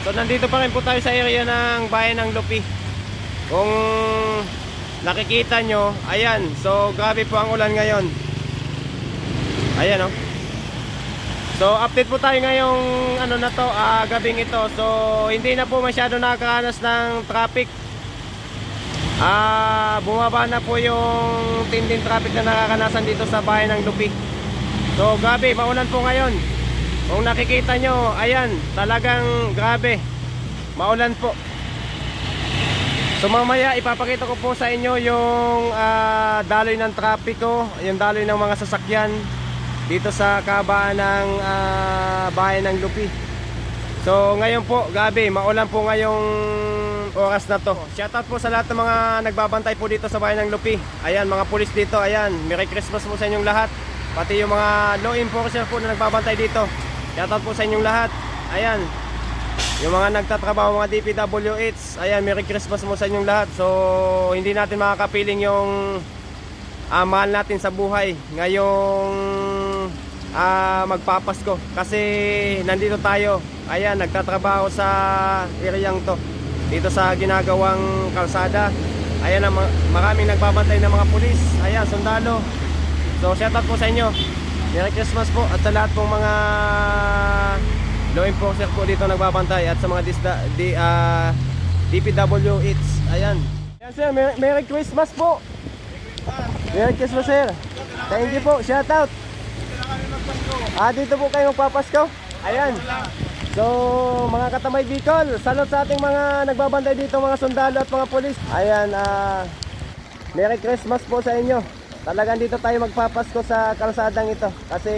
So nandito pa rin po tayo sa area ng bayan ng Lupi. Kung nakikita nyo, ayan. So grabe po ang ulan ngayon. Ayan oh. So update po tayo ngayong ano na to, ah, gabing ito. So hindi na po masyado nakakaranas ng traffic. Ah, bumaba na po yung tinding traffic na nakakanasan dito sa bayan ng Lupi. So grabe, maulan po ngayon. Kung nakikita nyo, ayan, talagang grabe. Maulan po. So mamaya ipapakita ko po sa inyo yung ah, daloy ng trapiko, yung daloy ng mga sasakyan dito sa kabaan ng ah, bayan ng Lupi. So ngayon po, gabi, maulan po ngayong oras na to. Shoutout po sa lahat ng mga nagbabantay po dito sa bayan ng Lupi. Ayan, mga pulis dito, ayan, Merry Christmas po sa inyong lahat. Pati yung mga law enforcer po na nagbabantay dito. Shoutout po sa inyong lahat. Ayan, yung mga nagtatrabaho, mga DPWH, ayan, Merry Christmas mo sa inyong lahat. So, hindi natin makakapiling yung ah, mahal natin sa buhay ngayong ah, magpapasko. Kasi nandito tayo, ayan, nagtatrabaho sa ereyang to. Dito sa ginagawang kalsada. Ayan, maraming nagbabantay ng mga pulis. Ayan, sundalo. So, shoutout po sa inyo. Merry Christmas po at sa lahat pong mga law enforcer po dito nagbabantay at sa mga disda, di, ah, DPWH. Ayan. Ayan sir, Merry, Merry Christmas po. Merry Christmas sir. Thank you po. Shout out. Ah, dito po kayo magpapasko. Ayan. So, mga katamay Bicol, salot sa ating mga nagbabantay dito, mga sundalo at mga polis. Ayan, ah, Merry Christmas po sa inyo. Talagang dito tayo magpapasko sa kalsadang ito kasi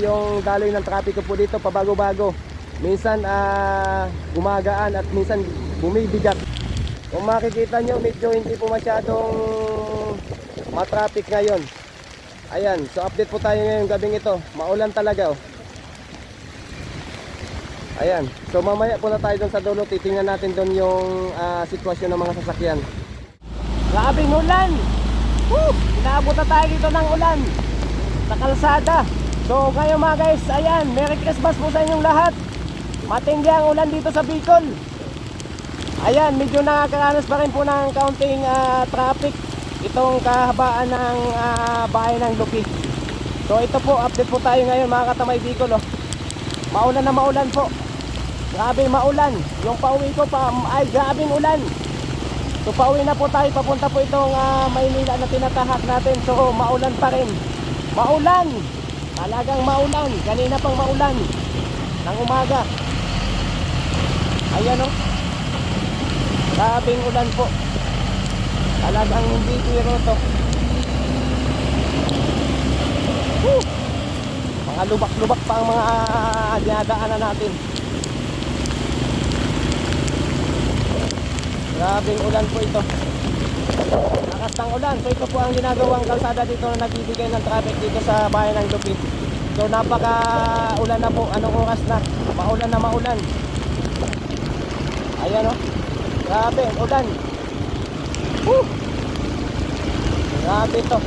yung daloy ng trapiko po dito pabago-bago. Minsan ah, gumagaan at minsan bumibigat. Kung makikita nyo, medyo hindi po masyadong matraffic ngayon. Ayan, so update po tayo ngayong gabing ito. Maulan talaga oh. Ayan, so mamaya po na tayo doon sa dulo. Titingnan natin doon yung ah, sitwasyon ng mga sasakyan. Grabing ulan! Woo! Inaabot na tayo dito ng ulan sa kalsada. So ngayon mga guys, ayan, Merry Christmas po sa inyong lahat. Matindi ang ulan dito sa Bicol. Ayan, medyo nakakaranas pa rin po ng counting ah, traffic itong kahabaan ng ah, bayan ng Lupi. So ito po, update po tayo ngayon mga katamay Bicol. Oh. Maulan na maulan po. Grabe maulan. Yung pauwi ko pa ay grabing ulan. So pauwi na po tayo, papunta po itong ah, Maynila na tinatahak natin. So maulan pa rin. Maulan! Talagang maulan. Kanina pang maulan. Nang umaga. Ayan o. Grabing ulan po. Talagang hindi biro to. Woo! Mga lubak-lubak pa ang mga ah, dinadaanan natin. Grabing ulan po ito. Lakas ng ulan. So ito po ang ginagawang kalsada dito na nagbibigay ng traffic dito sa bayan ng Lupit. So napaka ulan na po. Anong oras na? Maulan na maulan. Ayan o. Grabe, ulan. Woo! Grabe ito.